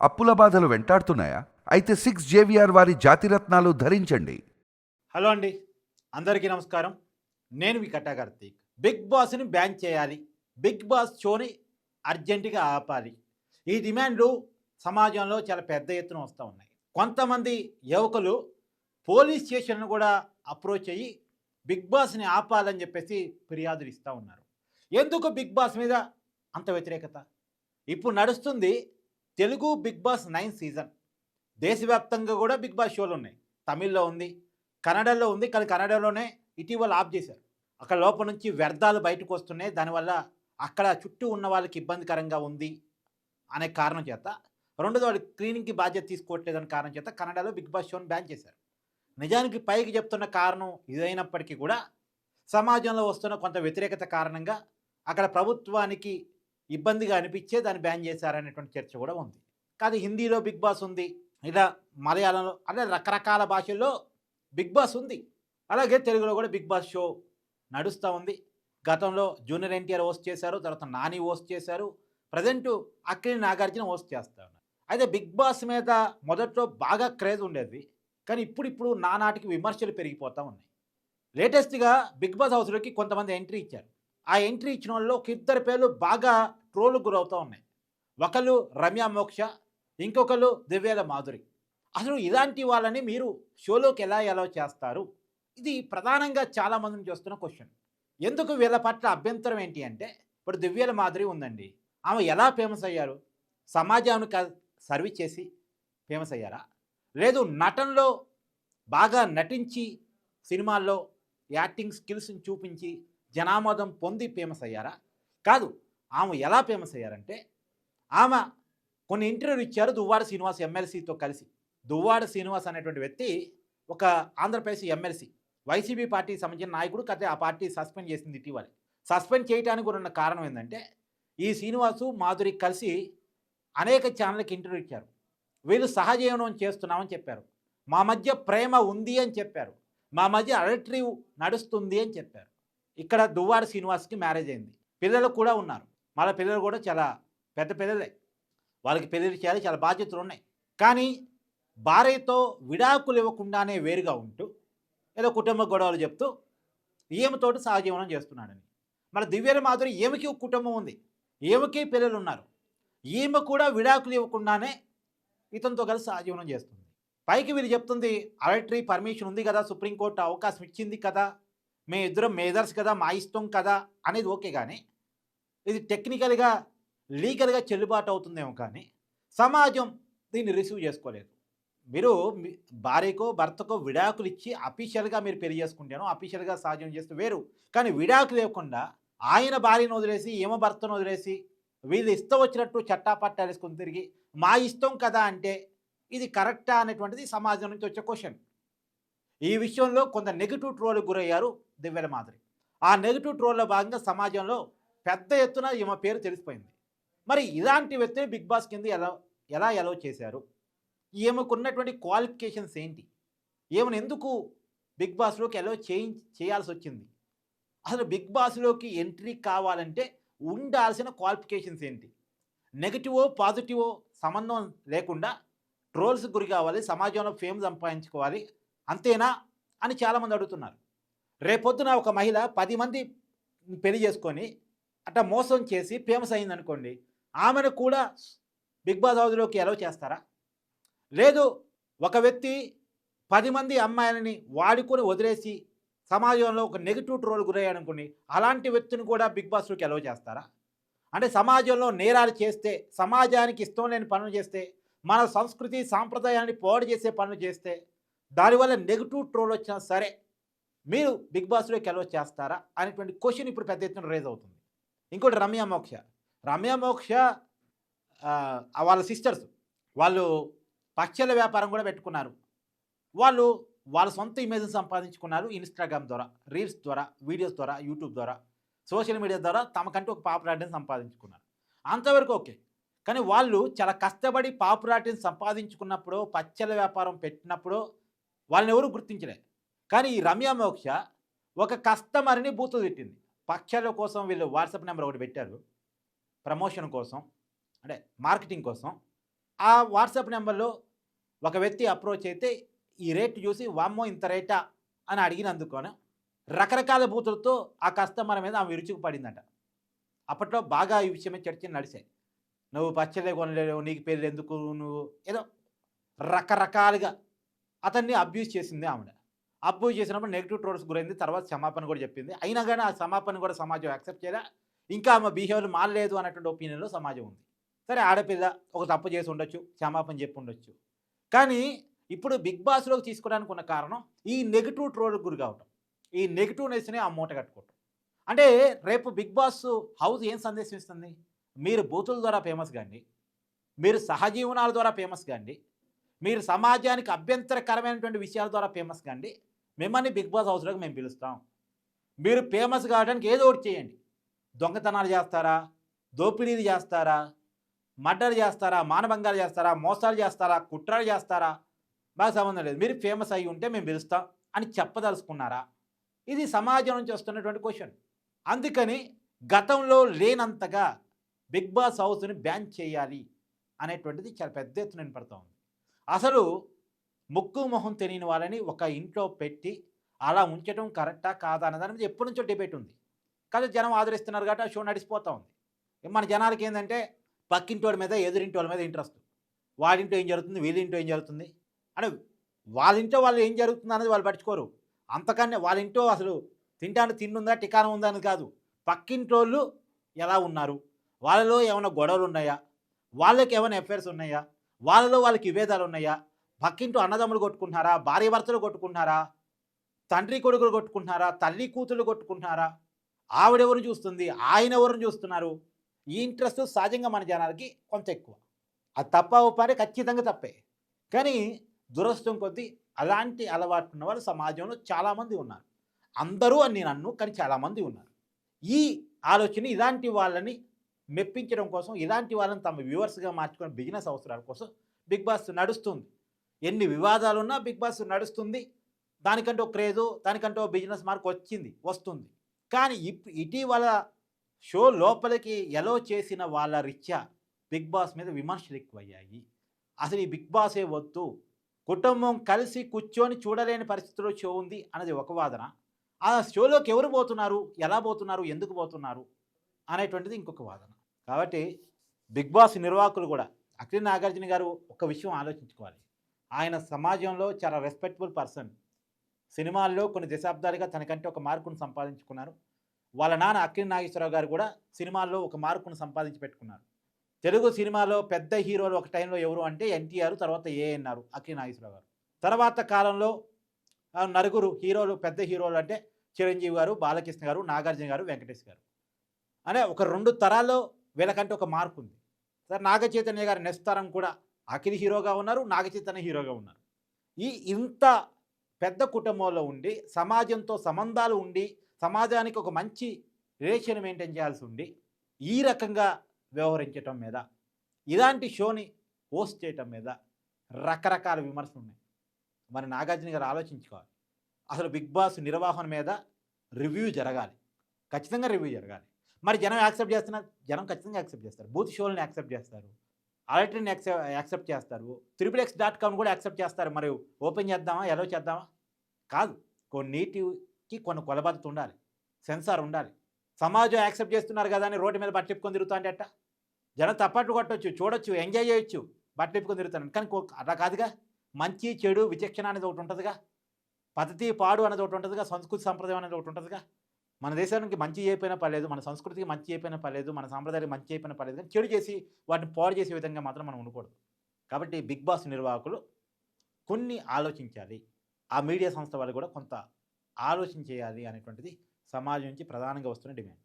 అప్పుల బాధలు వెంటాడుతున్నాయా? అయితే సిక్స్ జేవిఆర్ వారి జాతిరత్నాలు ధరించండి. హలో అండి. అందరికీ నమస్కారం. నేను మీ కట్టా కార్తీక్. బిగ్ బాస్ని బ్యాన్ చేయాలి. బిగ్ బాస్ షోని అర్జెంటుగా ఆపాలి. ఈ డిమాండ్లు సమాజంలో చాలా పెద్ద ఎత్తున వస్తూ ఉన్నాయి. కొంతమంది యువకులు పోలీస్ స్టేషన్ను కూడా అప్రోచ్ అయ్యి బిగ్ బాస్ని ఆపాలని చెప్పేసి ఫిర్యాదులు ఇస్తూ ఉన్నారు. ఎందుకు బిగ్ బాస్ మీద అంత వ్యతిరేకత? ఇప్పుడు నడుస్తుంది Telugu big boss nine season. దేశవ్యాప్తంగా కూడా బిగ్ బాస్ షోలు ఉన్నాయి. తమిళ్ళో ఉంది కన్నడలో ఉంది కానీ కన్నడలోనే ఇటీవల ఆఫ్ చేశారు. అక్కడ లోపల నుంచి వ్యర్థాలు బయటకు వస్తున్నాయి. దానివల్ల అక్కడ చుట్టూ ఉన్న వాళ్ళకి ఇబ్బందికరంగా ఉంది అనే కారణం చేత రెండోది వాళ్ళు క్లీనింగ్కి బాధ్యత తీసుకోవట్లేదనే కారణం చేత కన్నడలో బిగ్ బాస్ షోని బ్యాన్ చేశారు. నిజానికి పైకి చెప్తున్న కారణం ఇదైనప్పటికీ కూడా సమాజంలో వస్తున్న కొంత వ్యతిరేకత కారణంగా అక్కడ ప్రభుత్వానికి ఇబ్బందిగా అనిపించే దాన్ని బ్యాన్ చేశారనేటువంటి చర్చ కూడా ఉంది. కాదు హిందీలో బిగ్ బాస్ ఉంది ఇలా మలయాళంలో అంటే రకరకాల భాషల్లో బిగ్ బాస్ ఉంది. అలాగే తెలుగులో కూడా బిగ్ బాస్ షో నడుస్తూ ఉంది. గతంలో జూనియర్ ఎన్టీఆర్ హోస్ట్ చేశారు తర్వాత నాని హోస్ట్ చేశారు ప్రజెంట్ అక్కిని నాగార్జున హోస్ట్ చేస్తా ఉన్నారు. అయితే బిగ్ బాస్ మీద మొదట్లో బాగా క్రేజ్ ఉండేది కానీ ఇప్పుడు ఇప్పుడు నానాటికి విమర్శలు పెరిగిపోతూ ఉన్నాయి. లేటెస్ట్గా బిగ్ బాస్ హౌస్లోకి కొంతమంది ఎంట్రీ ఇచ్చారు. ఆ ఎంట్రీ ఇచ్చిన వాళ్ళు ఒక ఇద్దరు పేర్లు బాగా ట్రోల్ గురవుతూ ఉన్నాయి. ఒకళ్ళు రమ్య మోక్ష ఇంకొకరు దివ్యాల మాధురి. అసలు ఇలాంటి వాళ్ళని మీరు షోలోకి ఎలా ఎలా చేస్తారు? ఇది ప్రధానంగా చాలామందిని చూస్తున్న క్వశ్చన్ ఎందుకు వీళ్ళ పట్ల అభ్యంతరం ఏంటి అంటే ఇప్పుడు దివ్యాల మాధురి ఉందండి. ఆమె ఎలా ఫేమస్ అయ్యారు? సమాజానికి సర్వీస్ చేసి ఫేమస్ అయ్యారా? లేదు నటనలో బాగా నటించి సినిమాల్లో యాక్టింగ్ స్కిల్స్ని చూపించి జనామోదం పొంది ఫేమస్ అయ్యారా? కాదు ఆమె ఎలా ఫేమస్ అయ్యారంటే ఆమె కొన్ని ఇంటర్వ్యూలు ఇచ్చారు దువ్వాడ శ్రీనివాస్ ఎమ్మెల్సీతో కలిసి. దువ్వాడ శ్రీనివాస్ అనేటువంటి వ్యక్తి ఒక ఆంధ్రప్రదేశ్ ఎమ్మెల్సీ వైసీపీ పార్టీకి సంబంధించిన నాయకుడు కథ ఆ పార్టీ సస్పెండ్ చేసింది ఇటీవల. సస్పెండ్ చేయడానికి కూడా ఉన్న కారణం ఏంటంటే ఈ శ్రీనివాసు మాధురి కలిసి అనేక ఛానళ్ళకి ఇంటర్వ్యూ ఇచ్చారు. వీళ్ళు సహజీవనం చేస్తున్నామని చెప్పారు. మా మధ్య ప్రేమ ఉంది అని చెప్పారు. మా మధ్య అడట్రీవ్ నడుస్తుంది అని చెప్పారు. ఇక్కడ దువ్వాడ శ్రీనివాస్కి మ్యారేజ్ అయింది. పిల్లలు కూడా ఉన్నారు. వాళ్ళ పిల్లలు కూడా చాలా పెద్ద పిల్లలే. వాళ్ళకి పెళ్ళి చేయాలి చాలా బాధ్యతలు ఉన్నాయి. కానీ భార్యతో విడాకులు ఇవ్వకుండానే వేరుగా ఉంటూ ఏదో కుటుంబ గొడవలు చెప్తూ ఈమెతోటి సహజీవనం చేస్తున్నాడని మన దివ్యల మాధురి ఈమెకి ఒక కుటుంబం ఉంది. ఈమెకి పిల్లలు ఉన్నారు. ఈమె కూడా విడాకులు ఇవ్వకుండానే ఇతనితో కలిసి సహజీవనం చేస్తుంది. పైకి వీళ్ళు చెప్తుంది అరటరీ పర్మిషన్ ఉంది కదా సుప్రీంకోర్టు అవకాశం ఇచ్చింది కదా మేము ఇద్దరం మేజర్స్ కదా మా ఇష్టం కదా అనేది ఓకే కానీ ఇది టెక్నికల్గా లీగల్గా చెల్లుబాటు అవుతుందేమో కానీ సమాజం దీన్ని రిసీవ్ చేసుకోలేదు. మీరు భార్యకో భర్తకో విడాకులు ఇచ్చి అఫీషియల్గా మీరు పెళ్ళి చేసుకుంటాను అఫీషియల్గా సాధ్యం చేస్తే వేరు. కానీ విడాకులు లేకుండా ఆయన భార్యను వదిలేసి ఏమో భర్తను వదిలేసి వీళ్ళు ఇష్టం వచ్చినట్టు చట్టాపట్టాలిసుకొని తిరిగి మా ఇష్టం కదా అంటే ఇది కరెక్టా అనేటువంటిది సమాజం నుంచి వచ్చే క్వశ్చన్ ఈ విషయంలో కొంత నెగిటివ్ ట్రోల్ గురయ్యారు. దివ్యల మాదిరి. ఆ నెగిటివ్ ట్రోల్లో భాగంగా సమాజంలో పెద్ద ఎత్తున ఈమె పేరు తెలిసిపోయింది. మరి ఇలాంటి వ్యక్తిని బిగ్ బాస్ కింద ఎలా ఎలా ఎలవ్ చేశారు? ఈమెకున్నటువంటి క్వాలిఫికేషన్స్ ఏంటి? ఈమెను ఎందుకు బిగ్ బాస్లోకి ఎలవ్ చేయి చేయాల్సి వచ్చింది? అసలు బిగ్ బాస్లోకి ఎంట్రీ కావాలంటే ఉండాల్సిన క్వాలిఫికేషన్స్ ఏంటి? నెగిటివో పాజిటివో సంబంధం లేకుండా ట్రోల్స్ గురి కావాలి సమాజంలో ఫేమ్ సంపాదించుకోవాలి అంతేనా అని చాలామంది అడుగుతున్నారు. రేపొద్దున ఒక మహిళ పది మంది పెళ్ళి చేసుకొని అట్లా మోసం చేసి ఫేమస్ అయింది అనుకోండి ఆమెను కూడా బిగ్ బాస్ హౌస్లోకి ఎలవ్ చేస్తారా? లేదు ఒక వ్యక్తి పది మంది అమ్మాయిలని వాడుకొని వదిలేసి సమాజంలో ఒక నెగిటివ్ ట్రోల్ గురయ్యాడనుకోండి అలాంటి వ్యక్తిని కూడా బిగ్ బాస్లోకి ఎలవ్ చేస్తారా? అంటే సమాజంలో నేరాలు చేస్తే సమాజానికి ఇష్టం లేని పనులు చేస్తే మన సంస్కృతి సాంప్రదాయాన్ని పోడు చేసే పనులు చేస్తే దానివల్ల నెగిటివ్ ట్రోల్ వచ్చినా సరే మీరు బిగ్ బాస్లోకి కెలవ చేస్తారా అనేటువంటి క్వశ్చన్ ఇప్పుడు పెద్ద ఎత్తున రేజ్ అవుతుంది. ఇంకోటి రమ్య మోక్ష. రమ్య మోక్ష వాళ్ళ సిస్టర్స్ వాళ్ళు పక్షల వ్యాపారం కూడా పెట్టుకున్నారు. వాళ్ళు వాళ్ళ సొంత ఇమేజ్ని సంపాదించుకున్నారు ఇన్స్టాగ్రామ్ ద్వారా రీల్స్ ద్వారా వీడియోస్ ద్వారా యూట్యూబ్ ద్వారా సోషల్ మీడియా ద్వారా తమకంటూ ఒక పాపులారిటీని సంపాదించుకున్నారు. అంతవరకు ఓకే కానీ వాళ్ళు చాలా కష్టపడి పాపులారిటీని సంపాదించుకున్నప్పుడు పచ్చళ్ళ వ్యాపారం పెట్టినప్పుడు వాళ్ళని ఎవరు గుర్తించలే. కానీ ఈ రమ్య మోక్ష ఒక కస్టమర్ని బూతు తిట్టింది. పక్షాల కోసం వీళ్ళు వాట్సాప్ నెంబర్ ఒకటి పెట్టారు. ప్రమోషన్ కోసం అంటే మార్కెటింగ్ కోసం. ఆ వాట్సాప్ నెంబర్లో ఒక వ్యక్తి అప్రోచ్ అయితే ఈ రేట్ చూసి వామ్మో ఇంత రేటా? అని అడిగినందుకోను రకరకాల బూతులతో ఆ కస్టమర్ మీద ఆమె విరుచుకు పడిందట. అప్పట్లో బాగా ఈ విషయమే చర్చలు నడిచాయి నువ్వు పచ్చలే కొనలేవు నీకు పేర్లు ఎందుకు నువ్వు? ఏదో రకరకాలుగా అతన్ని అబ్యూస్ చేసింది ఆవిడ. అబ్యూజ్ చేసినప్పుడు నెగిటివ్ ట్రోల్స్ గురైంది తర్వాత క్షమాపణ కూడా చెప్పింది. అయినా కానీ ఆ క్షమాపణ కూడా సమాజం యాక్సెప్ట్ చేయలే ఇంకా ఆమె బిహేవియర్ మారలేదు అన్నటువంటి ఒపీనియన్లో సమాజం ఉంది. సరే ఆడపిల్ల ఒక తప్పు చేసి ఉండొచ్చు క్షమాపణ చెప్పి ఉండొచ్చు. కానీ ఇప్పుడు బిగ్ బాస్లోకి తీసుకోవడానికి ఉన్న కారణం ఈ నెగిటివ్ ట్రోల్కి గురి కావటం. ఈ నెగిటివ్నెస్ని ఆ మూట కట్టుకోవటం. అంటే రేపు బిగ్ బాస్ హౌస్ ఏం సందేశం ఇస్తుంది? మీరు బూతుల ద్వారా ఫేమస్ కాండి. మీరు సహజీవనాల ద్వారా ఫేమస్ కాండి. మీరు సమాజానికి అభ్యంతరకరమైనటువంటి విషయాల ద్వారా ఫేమస్ కాండి. మిమ్మల్ని బిగ్ బాస్ హౌస్లోకి మేము పిలుస్తాం. మీరు ఫేమస్ కావడానికి ఏదో ఒకటి చేయండి. దొంగతనాలు చేస్తారా? దోపిడీలు చేస్తారా? మర్డర్ చేస్తారా? మానభంగాలు చేస్తారా? మోసాలు చేస్తారా? కుట్రలు చేస్తారా? బాగా సంబంధం లేదు. మీరు ఫేమస్ అయ్యి ఉంటే మేము పిలుస్తాం అని చెప్పదలుచుకున్నారా? ఇది సమాజం నుంచి వస్తున్నటువంటి క్వశ్చన్. అందుకని గతంలో లేనంతగా బిగ్ బాస్ హౌస్ని బ్యాన్ చేయాలి అనేటువంటిది చాలా పెద్ద ఎత్తున వినపడతా ఉంది అసలు ముక్కు మొహం తెలియని వాళ్ళని ఒక ఇంట్లో పెట్టి అలా ఉంచడం కరెక్టా కాదా అన్న దాని మీద ఎప్పటి నుంచో డిబేట్ ఉంది. కానీ జనం ఆదరిస్తున్నారు కాబట్టి ఆ షో నడిచిపోతూ ఉంది. మన జనాలకి ఏంటంటే పక్కింటి మీద ఎదురింటి వాళ్ళ మీద ఇంట్రెస్ట్ వాడింటో ఏం జరుగుతుంది? వీళ్ళింటో ఏం జరుగుతుంది? అని వాళ్ళ వాళ్ళు ఏం జరుగుతుంది అనేది వాళ్ళు పట్టుకోరు అంతకన్నా వాళ్ళ ఇంట్లో అసలు తింటాను తిండుందా టికానం ఉందా అని కాదు. పక్కింటోళ్ళు ఎలా ఉన్నారు? వాళ్ళలో ఏమైనా గొడవలు ఉన్నాయా? వాళ్ళకి ఏమైనా ఎఫైర్స్ ఉన్నాయా? వాళ్ళలో వాళ్ళకి విభేదాలు ఉన్నాయా? పక్కింటూ అన్నదమ్ములు కొట్టుకుంటున్నారా? భార్య భర్తలు కొట్టుకుంటున్నారా? తండ్రి కొడుకులు కొట్టుకుంటున్నారా? తల్లి కూతురు కొట్టుకుంటున్నారా? ఆవిడెవరు చూస్తుంది? ఆయన ఎవరిని చూస్తున్నారు? ఈ ఇంట్రెస్ట్ సహజంగా మన జనాలకి కొంత ఎక్కువ. అది తప్ప ఒప్పని ఖచ్చితంగా తప్పే. కానీ దురదృష్టం కొద్దీ అలాంటి అలవాటు ఉన్న వాళ్ళు సమాజంలో చాలామంది ఉన్నారు. అందరూ అని నేను అన్ను కానీ చాలామంది ఉన్నారు. ఈ ఆలోచన ఇలాంటి వాళ్ళని మెప్పించడం కోసం ఇలాంటి వాళ్ళని తమ వ్యూవర్స్గా మార్చుకునే బిజినెస్ అవసరాల కోసం బిగ్ బాస్ నడుస్తుంది. ఎన్ని వివాదాలున్నా బిగ్ బాస్ నడుస్తుంది. దానికంటే ఒక క్రేజు దానికంటే ఒక బిజినెస్ మార్క్ వచ్చింది వస్తుంది. కానీ ఇటీవల షో లోపలికి ఎలో చేసిన వాళ్ళ రీత్యా బిగ్ బాస్ మీద విమర్శలు ఎక్కువయ్యాయి. అసలు ఈ బిగ్ బాసే వద్దు కుటుంబం కలిసి కూర్చొని చూడలేని పరిస్థితిలో షో ఉంది అన్నది ఒక వాదన. ఆ షోలోకి ఎవరు పోతున్నారు ఎలా పోతున్నారు ఎందుకు పోతున్నారు అనేటువంటిది ఇంకొక వాదన. కాబట్టి బిగ్ బాస్ నిర్వాహకులు కూడా అఖిల నాగార్జున గారు ఒక విషయం ఆలోచించుకోవాలి. ఆయన సమాజంలో చాలా రెస్పెక్టబుల్ పర్సన్ సినిమాల్లో కొన్ని దశాబ్దాలుగా తనకంటే ఒక మార్కును సంపాదించుకున్నారు. వాళ్ళ నాన్న అక్కిన నాగేశ్వరరావు గారు కూడా సినిమాల్లో ఒక మార్కును సంపాదించి పెట్టుకున్నారు. తెలుగు సినిమాలో పెద్ద హీరోలు ఒక టైంలో ఎవరు అంటే ఎన్టీఆర్ తర్వాత ఏఎన్ఆర్ అక్కిన నాగేశ్వరరావు గారు. తర్వాత కాలంలో నలుగురు హీరోలు పెద్ద హీరోలు అంటే చిరంజీవి గారు బాలకృష్ణ గారు నాగార్జున గారు వెంకటేష్ గారు. అనే ఒక రెండు తరాల్లో వీళ్ళకంటే ఒక మార్పు ఉంది సార్ నాగచైతన్య గారి నెక్స్ట్ తరం కూడా అఖిల్ హీరోగా ఉన్నారు నాగచైతన్య హీరోగా ఉన్నారు. ఈ ఇంత పెద్ద కుటుంబంలో ఉండి సమాజంతో సంబంధాలు ఉండి సమాజానికి ఒక మంచి రిలేషన్ మెయింటైన్ చేయాల్సి ఉండి ఈ రకంగా వ్యవహరించటం మీద ఇలాంటి షోని హోస్ట్ చేయటం మీద రకరకాల విమర్శలు ఉన్నాయి. మరి నాగార్జున గారు ఆలోచించుకోవాలి. అసలు బిగ్ బాస్ నిర్వహణ మీద రివ్యూ జరగాలి. ఖచ్చితంగా రివ్యూ జరగాలి. మరి జనం యాక్సెప్ట్ చేస్తున్నారు జనం ఖచ్చితంగా యాక్సెప్ట్ చేస్తారు. బూత్ షోలను యాక్సెప్ట్ చేస్తారు. అలర్ట్ని యాక్సెప్ట్ యాక్సెప్ట్ చేస్తారు. త్రిపుల్ ఎక్స్ డాట్ కామ్ కూడా యాక్సెప్ట్ చేస్తారు. మరి ఓపెన్ చేద్దామా? ఎలా చేద్దామా? కాదు. కొన్నిటికి కొన్ని కొలబద్దత ఉండాలి. సెన్సార్ ఉండాలి. సమాజం యాక్సెప్ట్ చేస్తున్నారు కదా అని రోడ్డు మీద బట్టలిప్పుకొని తిరుగుతా అంటే అట్ట జనం తప్పట్లు కొట్టొచ్చు చూడొచ్చు ఎంజాయ్ చేయొచ్చు బట్టలిప్పుకొని తిరుగుతాను. కానీ అట్లా కాదుగా. మంచి చెడు విచక్షణ అనేది ఒకటి ఉంటుందిగా. పద్ధతి పాడు అనేది ఒకటి ఉంటుందిగా. సంస్కృతి సంప్రదాయం అనేది ఒకటి ఉంటుందిగా. మన దేశానికి మంచి చేయకపోయినా పర్లేదు మన సంస్కృతికి మంచి చేయకపోయినా పర్లేదు మన సాంప్రదాయానికి మంచి చేయకపోయినా పర్లేదు కానీ చెడు చేసి వాటిని పాడు చేసే విధంగా మాత్రం మనం ఉండకూడదు. కాబట్టి బిగ్ బాస్ నిర్వాహకులు కొన్ని ఆలోచించాలి. ఆ మీడియా సంస్థ వాళ్ళు కూడా కొంత ఆలోచన చేయాలి అనేటువంటిది సమాజం నుంచి ప్రధానంగా వస్తున్న డిమాండ్.